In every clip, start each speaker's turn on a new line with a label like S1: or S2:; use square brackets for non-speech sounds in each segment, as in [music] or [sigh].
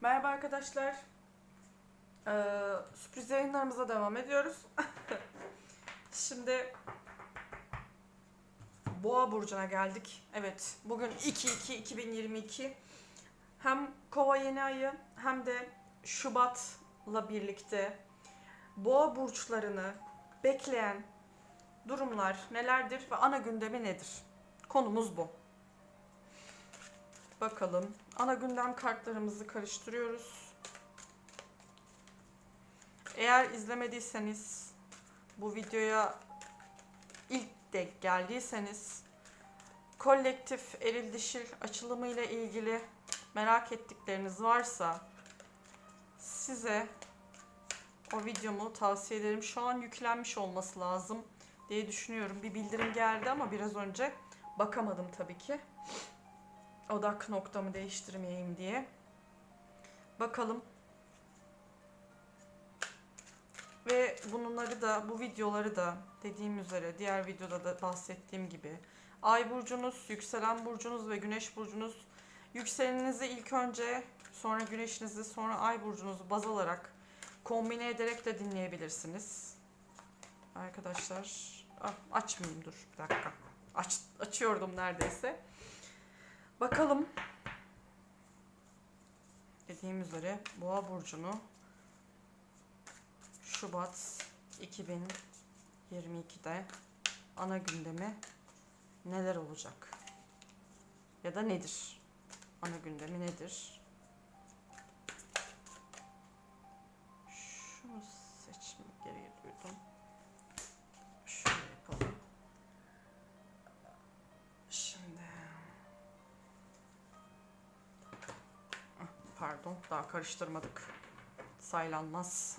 S1: Merhaba arkadaşlar. Ee, sürpriz yayınlarımıza devam ediyoruz. [laughs] Şimdi Boğa burcuna geldik. Evet, bugün 2-2-2022. Hem Kova yeni ayı hem de Şubat'la birlikte Boğa burçlarını bekleyen durumlar nelerdir ve ana gündemi nedir? Konumuz bu. Bakalım. Ana gündem kartlarımızı karıştırıyoruz. Eğer izlemediyseniz bu videoya ilk denk geldiyseniz kolektif eril dişil açılımı ile ilgili merak ettikleriniz varsa size o videomu tavsiye ederim. Şu an yüklenmiş olması lazım diye düşünüyorum. Bir bildirim geldi ama biraz önce bakamadım tabii ki odak noktamı değiştirmeyeyim diye. Bakalım. Ve bunları da bu videoları da dediğim üzere diğer videoda da bahsettiğim gibi ay burcunuz, yükselen burcunuz ve güneş burcunuz yükseleninizi ilk önce sonra güneşinizi sonra ay burcunuzu baz alarak kombine ederek de dinleyebilirsiniz. Arkadaşlar ah, açmayayım dur bir dakika. Aç, açıyordum neredeyse. Bakalım. Dediğim üzere Boğa burcunu Şubat 2022'de ana gündemi neler olacak? Ya da nedir? Ana gündemi nedir? Pardon, daha karıştırmadık. Saylanmaz.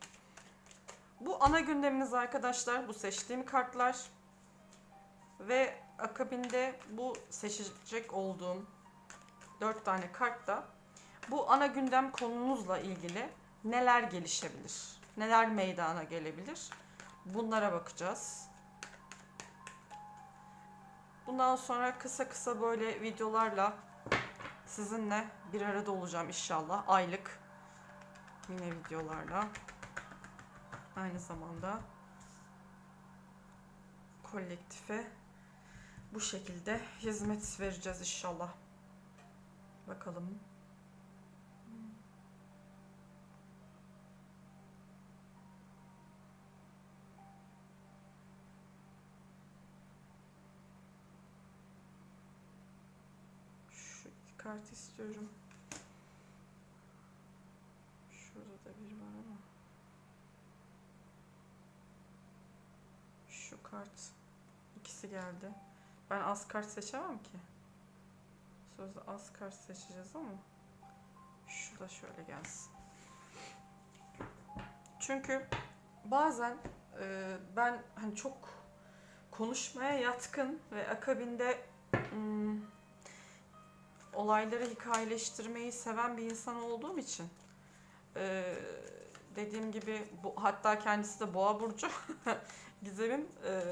S1: [laughs] bu ana gündeminiz arkadaşlar. Bu seçtiğim kartlar. Ve akabinde bu seçecek olduğum dört tane kartta bu ana gündem konunuzla ilgili neler gelişebilir? Neler meydana gelebilir? Bunlara bakacağız. Bundan sonra kısa kısa böyle videolarla sizinle bir arada olacağım inşallah. Aylık yine videolarla. Aynı zamanda kolektife bu şekilde hizmet vereceğiz inşallah. Bakalım. Şu iki kart istiyorum. Şurada da bir var ama. Şu kart. ikisi geldi. Ben az kart seçemem ki. Sözde az kart seçeceğiz ama. Şu da şöyle gelsin. Çünkü bazen e, ben hani çok konuşmaya yatkın ve akabinde hmm, olayları hikayeleştirmeyi seven bir insan olduğum için e, dediğim gibi bu, hatta kendisi de boğa burcu [laughs] Gizem'im e,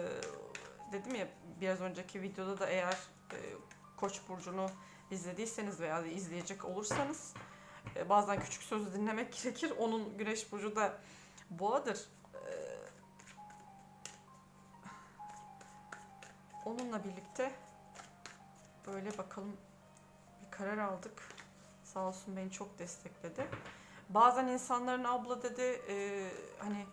S1: dedim ya biraz önceki videoda da eğer e, Koç burcunu izlediyseniz veya izleyecek olursanız e, bazen küçük sözü dinlemek [laughs] gerekir. Onun Güneş burcu da boğadır. E, onunla birlikte böyle bakalım karar aldık. Sağ olsun beni çok destekledi. Bazen insanların abla dedi e, hani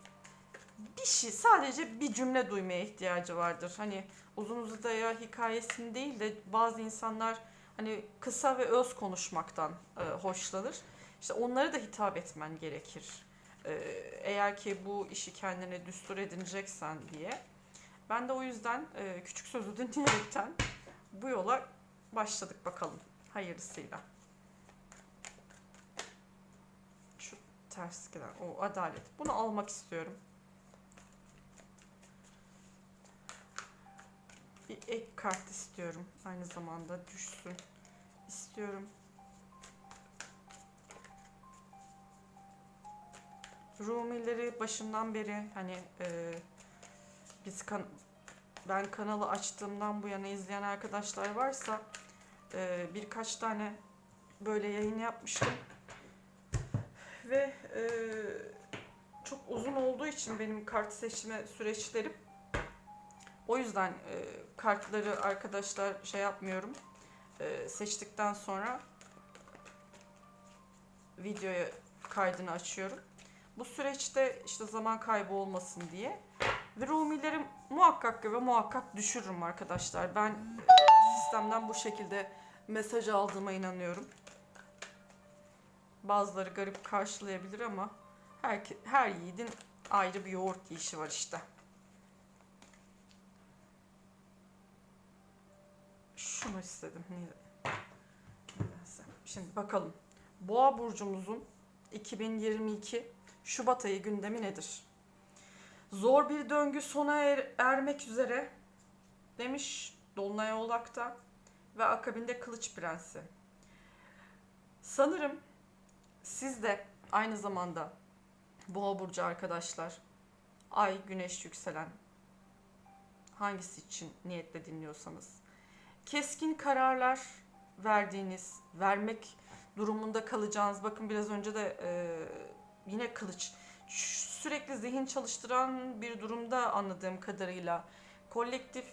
S1: bir şey sadece bir cümle duymaya ihtiyacı vardır. Hani uzun uzadıya hikayesini değil de bazı insanlar hani kısa ve öz konuşmaktan e, hoşlanır. İşte onlara da hitap etmen gerekir. E, eğer ki bu işi kendine düstur edineceksen diye. Ben de o yüzden e, küçük sözü [laughs] dinleyerekten bu yola başladık bakalım hayırlısıyla. Şu ters gelen o adalet. Bunu almak istiyorum. bir ek kart istiyorum. Aynı zamanda düşsün istiyorum. Rumileri başından beri hani e, biz kan ben kanalı açtığımdan bu yana izleyen arkadaşlar varsa e, birkaç tane böyle yayın yapmıştım. Ve e, çok uzun olduğu için benim kart seçme süreçlerim o yüzden e, kartları arkadaşlar şey yapmıyorum. E, seçtikten sonra videoya kaydını açıyorum. Bu süreçte işte zaman kaybı olmasın diye ve Rumileri muhakkak ve muhakkak düşürürüm arkadaşlar. Ben e, sistemden bu şekilde mesaj aldığıma inanıyorum. Bazıları garip karşılayabilir ama her, her yiğidin ayrı bir yoğurt yiyişi var işte. Şunu istedim. Nedense. Şimdi bakalım. Boğa burcumuzun 2022 Şubat ayı gündemi nedir? Zor bir döngü sona er- ermek üzere demiş Dolunay Oğlak'ta ve akabinde Kılıç Prensi. Sanırım siz de aynı zamanda Boğa burcu arkadaşlar Ay, Güneş, Yükselen hangisi için niyetle dinliyorsanız keskin kararlar verdiğiniz, vermek durumunda kalacağınız. Bakın biraz önce de e, yine kılıç sürekli zihin çalıştıran bir durumda anladığım kadarıyla kolektif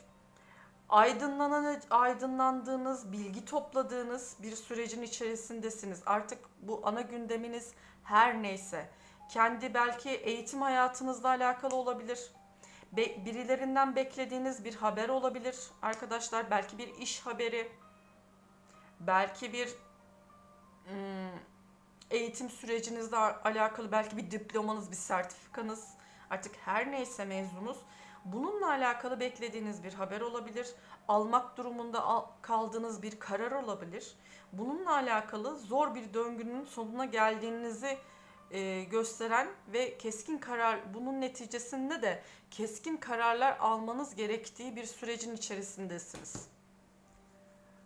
S1: aydınlanan aydınlandığınız, bilgi topladığınız bir sürecin içerisindesiniz. Artık bu ana gündeminiz her neyse. Kendi belki eğitim hayatınızla alakalı olabilir. Be- birilerinden beklediğiniz bir haber olabilir arkadaşlar. Belki bir iş haberi. Belki bir hmm, eğitim sürecinizle alakalı belki bir diplomanız, bir sertifikanız. Artık her neyse mezunuz. Bununla alakalı beklediğiniz bir haber olabilir. Almak durumunda al- kaldığınız bir karar olabilir. Bununla alakalı zor bir döngünün sonuna geldiğinizi e, gösteren ve keskin karar bunun neticesinde de keskin kararlar almanız gerektiği bir sürecin içerisindesiniz.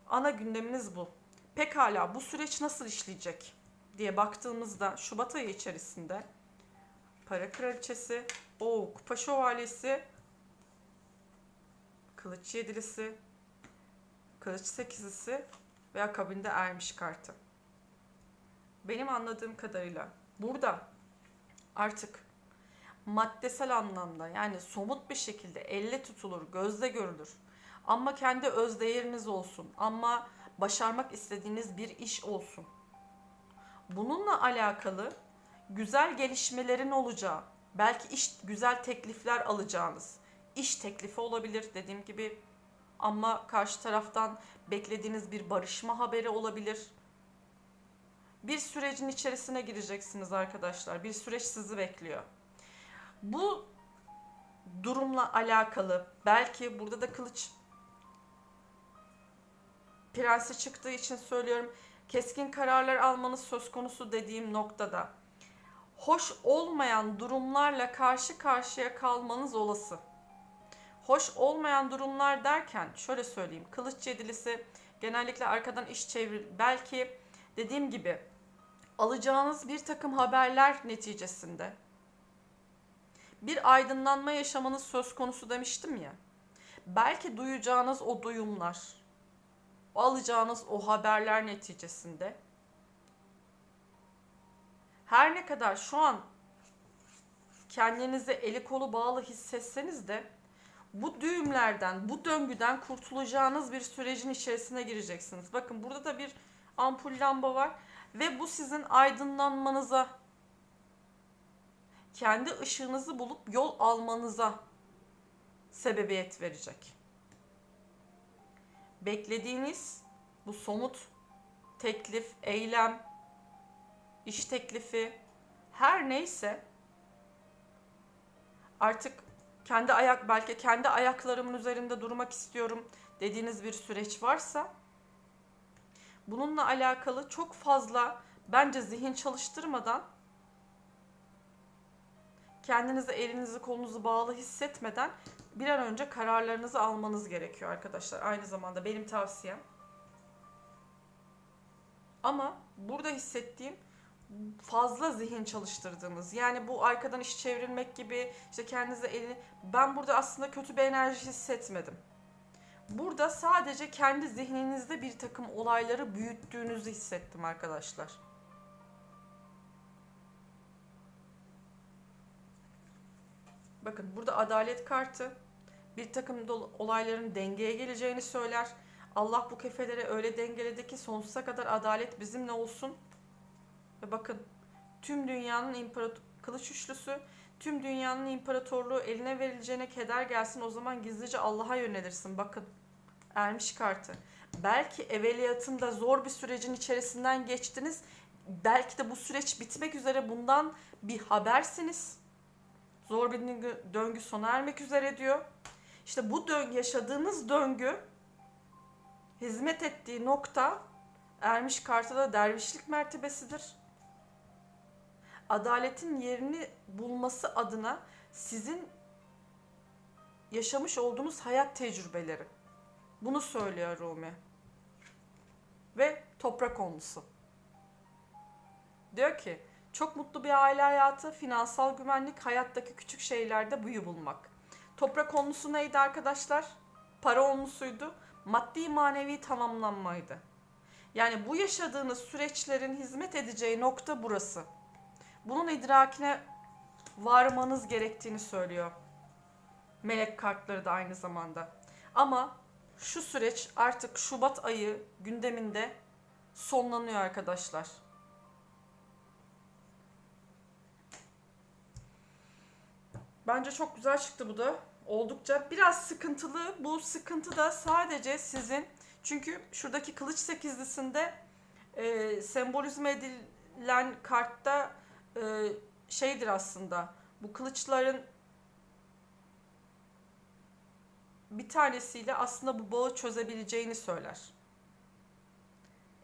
S1: Ana gündeminiz bu. Pekala bu süreç nasıl işleyecek diye baktığımızda Şubat ayı içerisinde para kraliçesi, o kupa şövalyesi, kılıç yedilisi, kılıç sekizlisi ve akabinde ermiş kartı. Benim anladığım kadarıyla burada artık maddesel anlamda yani somut bir şekilde elle tutulur, gözle görülür. Ama kendi öz değeriniz olsun. Ama başarmak istediğiniz bir iş olsun. Bununla alakalı güzel gelişmelerin olacağı, belki iş güzel teklifler alacağınız, iş teklifi olabilir dediğim gibi ama karşı taraftan beklediğiniz bir barışma haberi olabilir. Bir sürecin içerisine gireceksiniz arkadaşlar. Bir süreç sizi bekliyor. Bu durumla alakalı belki burada da kılıç prensi çıktığı için söylüyorum. Keskin kararlar almanız söz konusu dediğim noktada hoş olmayan durumlarla karşı karşıya kalmanız olası. Hoş olmayan durumlar derken şöyle söyleyeyim. Kılıç yedilisi genellikle arkadan iş çevir belki dediğim gibi alacağınız bir takım haberler neticesinde bir aydınlanma yaşamanız söz konusu demiştim ya. Belki duyacağınız o duyumlar, alacağınız o haberler neticesinde her ne kadar şu an kendinizi eli kolu bağlı hissetseniz de bu düğümlerden, bu döngüden kurtulacağınız bir sürecin içerisine gireceksiniz. Bakın burada da bir ampul lamba var ve bu sizin aydınlanmanıza, kendi ışığınızı bulup yol almanıza sebebiyet verecek. Beklediğiniz bu somut teklif, eylem, iş teklifi her neyse artık kendi ayak belki kendi ayaklarımın üzerinde durmak istiyorum dediğiniz bir süreç varsa bununla alakalı çok fazla bence zihin çalıştırmadan kendinizi elinizi kolunuzu bağlı hissetmeden bir an önce kararlarınızı almanız gerekiyor arkadaşlar. Aynı zamanda benim tavsiyem. Ama burada hissettiğim fazla zihin çalıştırdığınız yani bu arkadan iş çevrilmek gibi işte kendinize elini ben burada aslında kötü bir enerji hissetmedim. Burada sadece kendi zihninizde bir takım olayları büyüttüğünüzü hissettim arkadaşlar. Bakın burada adalet kartı bir takım olayların dengeye geleceğini söyler. Allah bu kefeleri öyle dengeledi ki sonsuza kadar adalet bizimle olsun. Ve bakın tüm dünyanın imparator kılıç üçlüsü tüm dünyanın imparatorluğu eline verileceğine keder gelsin o zaman gizlice Allah'a yönelirsin. Bakın ermiş kartı. Belki evveliyatında zor bir sürecin içerisinden geçtiniz. Belki de bu süreç bitmek üzere bundan bir habersiniz. Zor bir döngü, sona ermek üzere diyor. İşte bu döngü, yaşadığınız döngü hizmet ettiği nokta ermiş kartıda dervişlik mertebesidir. Adaletin yerini bulması adına sizin yaşamış olduğunuz hayat tecrübeleri. Bunu söylüyor Rumi. Ve toprak onlusu. Diyor ki çok mutlu bir aile hayatı, finansal güvenlik, hayattaki küçük şeylerde buyu bulmak. Toprak onlusu neydi arkadaşlar? Para onlusuydu. Maddi manevi tamamlanmaydı. Yani bu yaşadığınız süreçlerin hizmet edeceği nokta burası. Bunun idrakine varmanız gerektiğini söylüyor. Melek kartları da aynı zamanda. Ama şu süreç artık Şubat ayı gündeminde sonlanıyor arkadaşlar. Bence çok güzel çıktı bu da. Oldukça biraz sıkıntılı. Bu sıkıntı da sadece sizin çünkü şuradaki kılıç sekizlisinde e, sembolizm edilen kartta e, şeydir aslında. Bu kılıçların bir tanesiyle aslında bu bağı çözebileceğini söyler.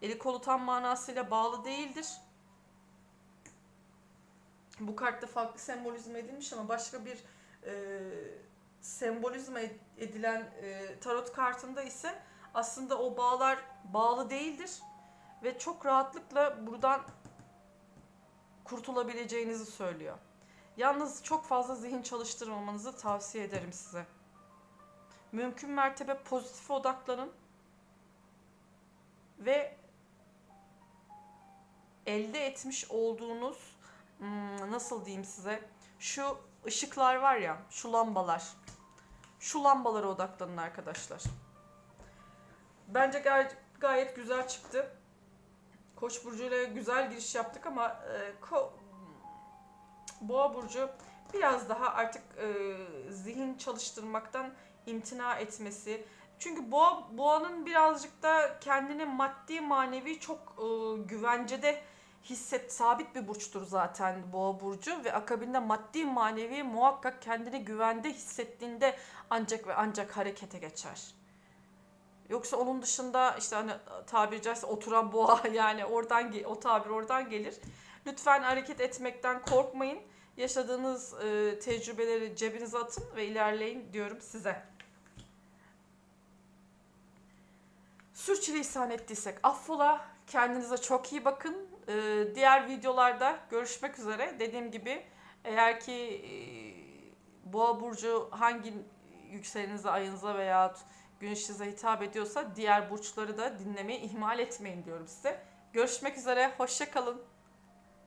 S1: Eli kolu tam manasıyla bağlı değildir. Bu kartta farklı sembolizm edilmiş ama başka bir e, sembolizm ed- edilen e, tarot kartında ise aslında o bağlar bağlı değildir ve çok rahatlıkla buradan kurtulabileceğinizi söylüyor. Yalnız çok fazla zihin çalıştırmamanızı tavsiye ederim size. Mümkün mertebe pozitif odaklanın ve elde etmiş olduğunuz hmm, nasıl diyeyim size şu ışıklar var ya şu lambalar şu lambalara odaklanın arkadaşlar. Bence gay- gayet güzel çıktı. Koç burcuyla güzel giriş yaptık ama e, ko- Boğa burcu biraz daha artık e, zihin çalıştırmaktan imtina etmesi. Çünkü boğa boğanın birazcık da kendini maddi manevi çok e, güvencede hisset sabit bir burçtur zaten boğa burcu ve akabinde maddi manevi muhakkak kendini güvende hissettiğinde ancak ve ancak harekete geçer. Yoksa onun dışında işte hani tabiri caizse oturan boğa [laughs] yani oradan o tabir oradan gelir. Lütfen hareket etmekten korkmayın. Yaşadığınız e, tecrübeleri cebinize atın ve ilerleyin diyorum size. Sürçülisan ettiysek affola. Kendinize çok iyi bakın. E, diğer videolarda görüşmek üzere. Dediğim gibi eğer ki e, Boğa burcu hangi yükselenize, ayınıza veya güneşinize hitap ediyorsa diğer burçları da dinlemeyi ihmal etmeyin diyorum size. Görüşmek üzere, hoşça kalın.